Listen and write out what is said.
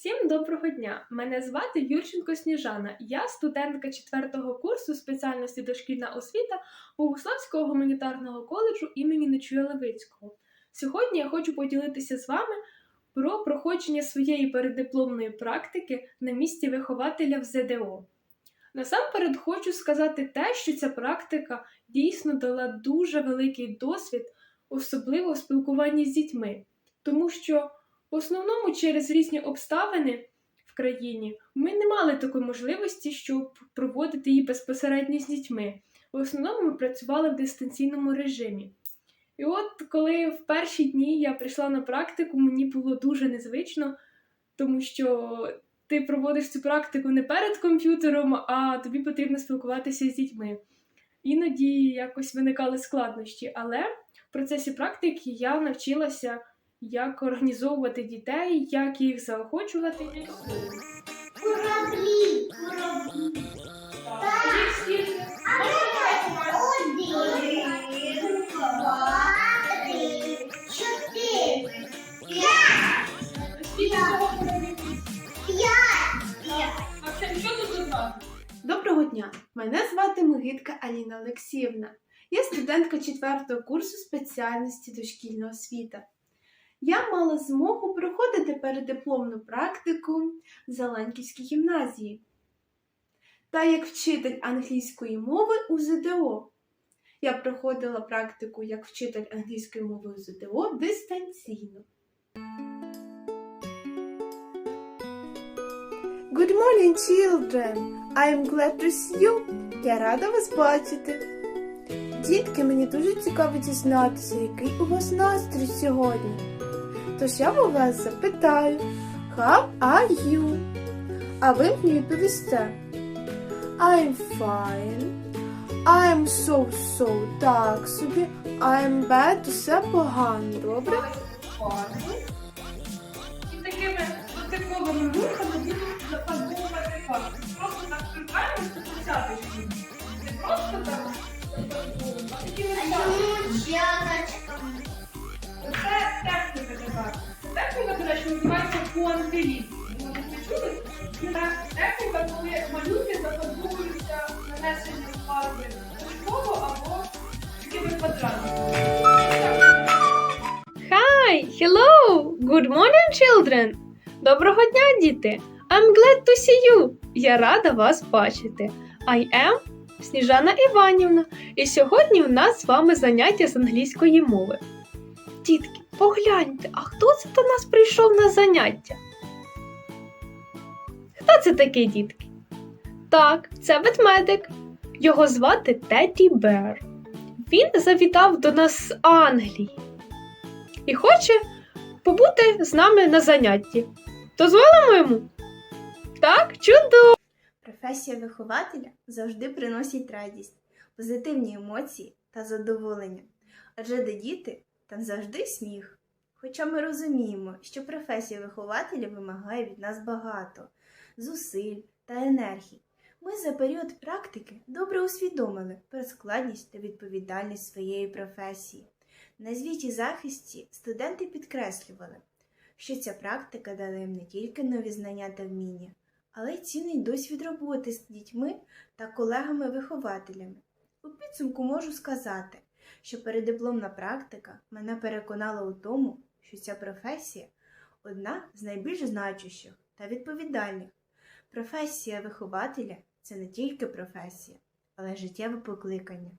Всім доброго дня! Мене звати Юрченко Сніжана. Я студентка 4 курсу спеціальності дошкільна освіта Богославського гуманітарного коледжу імені Нечуя Левицького. Сьогодні я хочу поділитися з вами про проходження своєї переддипломної практики на місці вихователя в ЗДО. Насамперед хочу сказати те, що ця практика дійсно дала дуже великий досвід, особливо в спілкуванні з дітьми, тому що в основному через різні обставини в країні ми не мали такої можливості, щоб проводити її безпосередньо з дітьми. В основному ми працювали в дистанційному режимі. І от коли в перші дні я прийшла на практику, мені було дуже незвично, тому що ти проводиш цю практику не перед комп'ютером, а тобі потрібно спілкуватися з дітьми. Іноді якось виникали складнощі, але в процесі практики я навчилася як організовувати дітей, як їх заохочувати. Кораблі, кораблі. Один, два, три, чотири, п'ять, п'ять. Доброго дня! Мене звати Мигитка Аліна Олексіївна. Я студентка 4 курсу спеціальності дошкільна освіта. Я мала змогу проходити переддипломну практику в Зеленківській гімназії та як вчитель англійської мови у ЗДО. Я проходила практику як вчитель англійської мови у ЗДО дистанційно. Good morning, children! I am glad to see you. Я рада вас бачити. Дітки, мені дуже цікаво дізнатися, який у вас настрій сьогодні. Тож я у вас запитаю, how are you? А ви мені відповісте. I'm fine. I'm so so так собі. I'm bad, Усе погано, добре? Такими дотиковими рухами Ви не чули? Це техніка, коли малюнки зафарбовуються нанесенням фарби точково або такими квадратами. Hi! Hello! Good morning, children! Доброго дня, діти! I'm glad to see you! Я рада вас бачити. I am Сніжана Іванівна, і сьогодні у нас з вами заняття з англійської мови. Дітки, погляньте, а хто це до нас прийшов на заняття? Хто це такий, дітки? Так, це ведмедик. Його звати Теді Бер. Він завітав до нас з Англії і хоче побути з нами на занятті. Дозволимо йому? Так, чудово! Професія вихователя завжди приносить радість, позитивні емоції та задоволення. Адже де діти, там завжди сміх. Хоча ми розуміємо, що професія вихователя вимагає від нас багато зусиль та енергії. Ми за період практики добре усвідомили про складність та відповідальність своєї професії. На звіті захисті студенти підкреслювали, що ця практика дала їм не тільки нові знання та вміння, але й цінний досвід роботи з дітьми та колегами-вихователями. У підсумку можу сказати, що передипломна практика мене переконала у тому, що ця професія одна з найбільш значущих та відповідальних. Професія вихователя це не тільки професія, але життєве покликання.